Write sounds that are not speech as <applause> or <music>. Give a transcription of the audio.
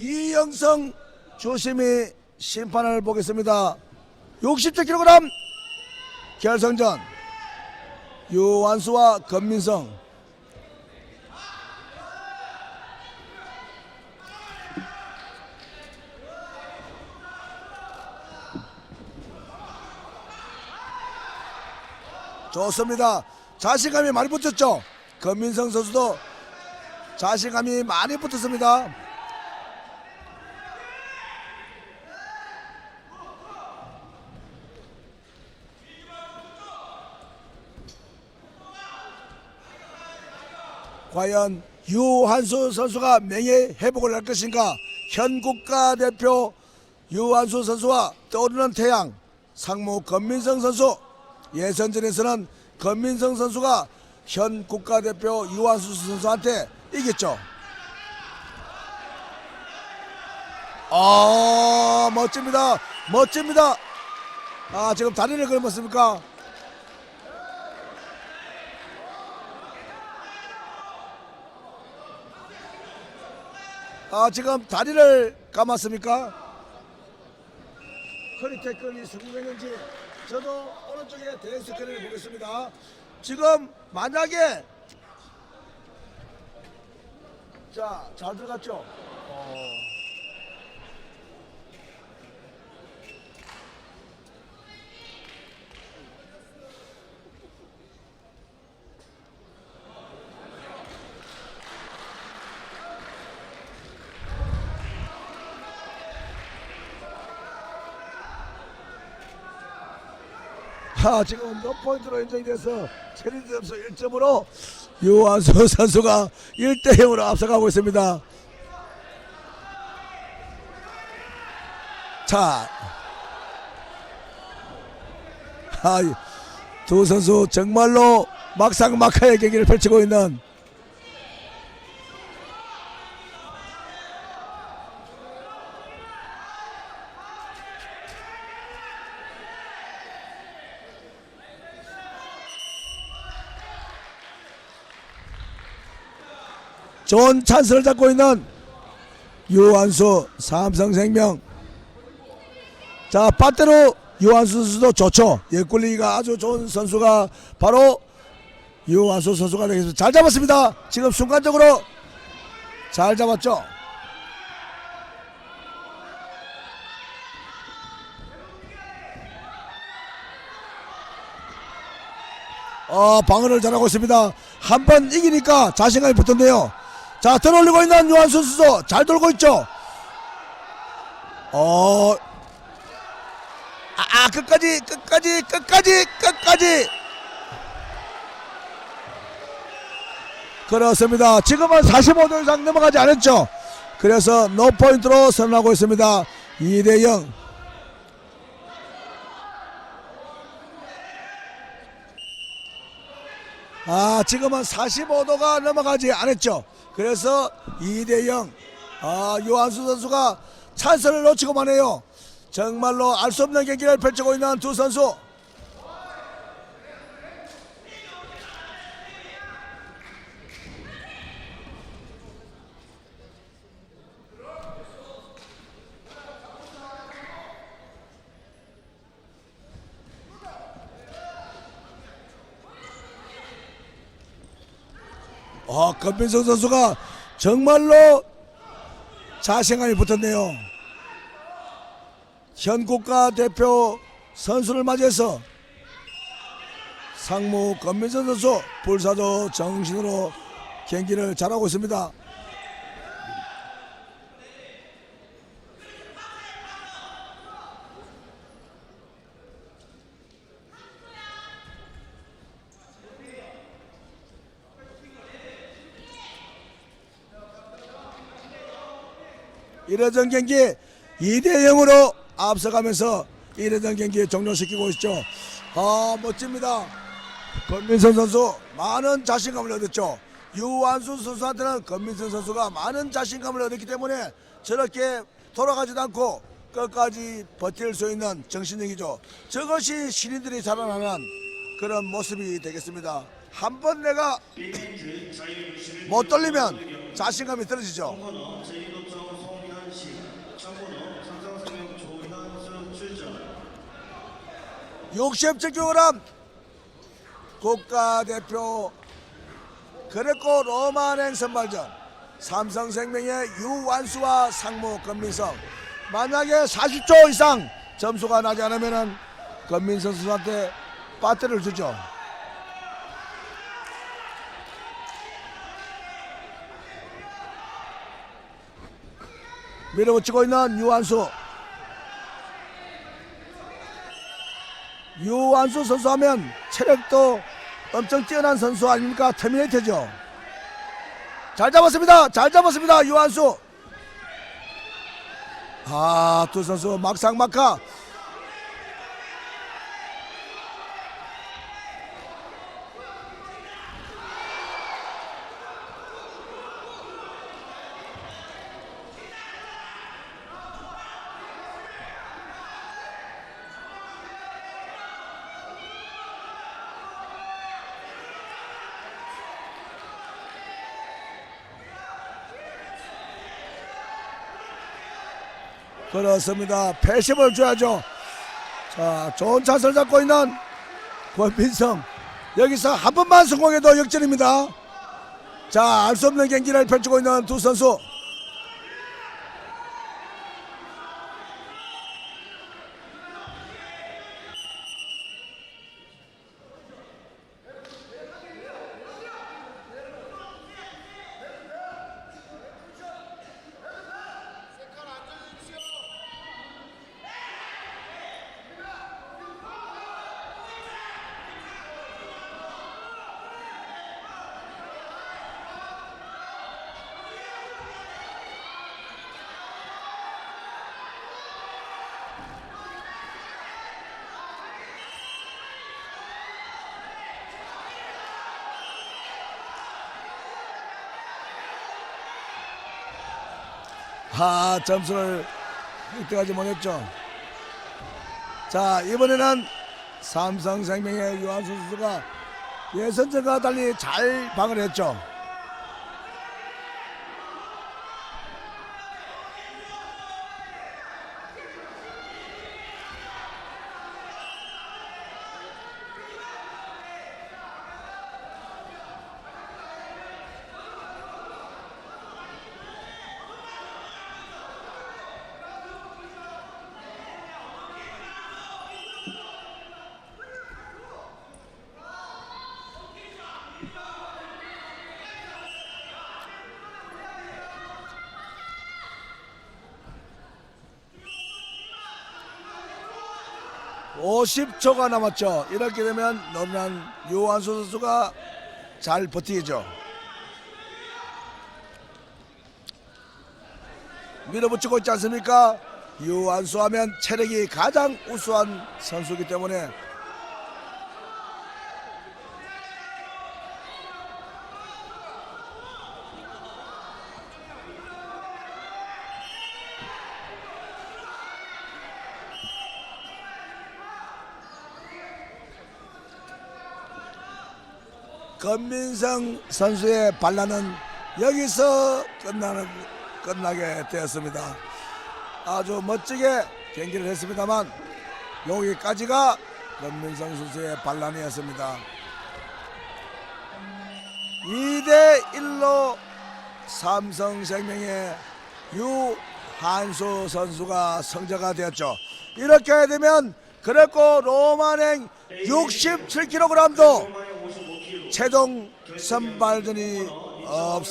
이영성 조심히 심판을 보겠습니다. 67kg 결승전 유완수와 건민성 좋습니다. 자신감이 많이 붙었죠. 건민성 선수도 자신감이 많이 붙었습니다. 과연 유한수 선수가 명예 회복을 할 것인가? 현 국가대표 유한수 선수와 떠오르는 태양 상무 건민성 선수 예선전에서는 건민성 선수가 현 국가대표 유한수 선수한테 이겼죠. 아 멋집니다. 멋집니다. 아 지금 다리를 걸었습니까? 아 지금 다리를 감았습니까? 허리 태클이 성공했는지 저도 오른쪽에 대행 스크린을 보겠습니다. 지금 만약에 자 잘 들어갔죠? 어. 하, 지금 몇 포인트로 인정이 돼서 체리 점수 1점으로 유한수 <laughs> 선수가 1대 0으로 앞서가고 있습니다. 자, 하, 두 선수 정말로 막상 막하의 경기를 펼치고 있는 좋은 찬스를 잡고 있는 유한수 삼성생명. 자 빠떼로 유한수 선수도 좋죠. 예꿀리가 아주 좋은 선수가 바로 유한수 선수가 되겠습니다. 잘 잡았습니다. 지금 순간적으로 잘 잡았죠. 어, 방어를 잘하고 있습니다. 한 번 이기니까 자신감이 붙었네요. 자, 들어올리고 있는 유한수 선수 잘 돌고 있죠. 어, 아, 아, 끝까지, 끝까지, 끝까지, 끝까지. 그렇습니다. 지금은 45도 이상 넘어가지 않았죠. 그래서 노 포인트로 선언하고 있습니다. 2대 0. 아 지금은 45도가 넘어가지 않았죠. 그래서 2대 0. 아 요한수 선수가 찬스를 놓치고만 해요. 정말로 알 수 없는 경기를 펼치고 있는 두 선수. 아, 건빈성 선수가 정말로 자신감이 붙었네요. 현 국가 대표 선수를 맞이해서 상무 건민선 선수 불사조 정신으로 경기를 잘하고 있습니다. 이래전 경기 2대 0으로 앞서가면서 이래전 경기 종료시키고 있죠. 아 멋집니다. 권민선 선수 많은 자신감을 얻었죠. 유한수 선수한테는 권민선 선수가 많은 자신감을 얻었기 때문에 저렇게 돌아가지도 않고 끝까지 버틸 수 있는 정신력이죠. 저것이 신인들이 자라나는 그런 모습이 되겠습니다. 한 번 내가 못 돌리면 자신감이 떨어지죠. 참고로 삼성생명 조현수 출전. 67kg 국가대표 그레코 로마행 선발전. 삼성생명의 유완수와 상무 권민성 만약에 40초 이상 점수가 나지 않으면은 권민성 선수한테 빠트를 주죠. 밀어붙이고 있는 유한수 유한수 선수 하면 체력도 엄청 뛰어난 선수 아닙니까? 터미네이터죠. 잘 잡았습니다. 잘 잡았습니다. 유한수. 아, 두 선수 막상 막하. 그렇습니다. 패심을 줘야죠. 자, 좋은 찬스를 잡고 있는 권빈성. 여기서 한 번만 성공해도 역전입니다. 자, 알 수 없는 경기를 펼치고 있는 두 선수. 아, 점수를 획득하지 못했죠. 자, 이번에는 삼성생명의 유한수 선수가 예선전과 달리 잘 방을 했죠. 오십 초가 남았죠. 이렇게 되면 너무난 유한수 선수가 잘 버티죠. 밀어붙이고 있지 않습니까? 유한수 하면 체력이 가장 우수한 선수이기 때문에 권민성 선수의 반란은 여기서 끝나는 끝나게 되었습니다. 아주 멋지게 경기를 했습니다만 여기까지가 권민성 선수의 반란이었습니다. 2대 1로 삼성생명의 유한수 선수가 성자가 되었죠. 이렇게 되면 그랬고 로만행 67kg도 최종 선발전이 없습니다.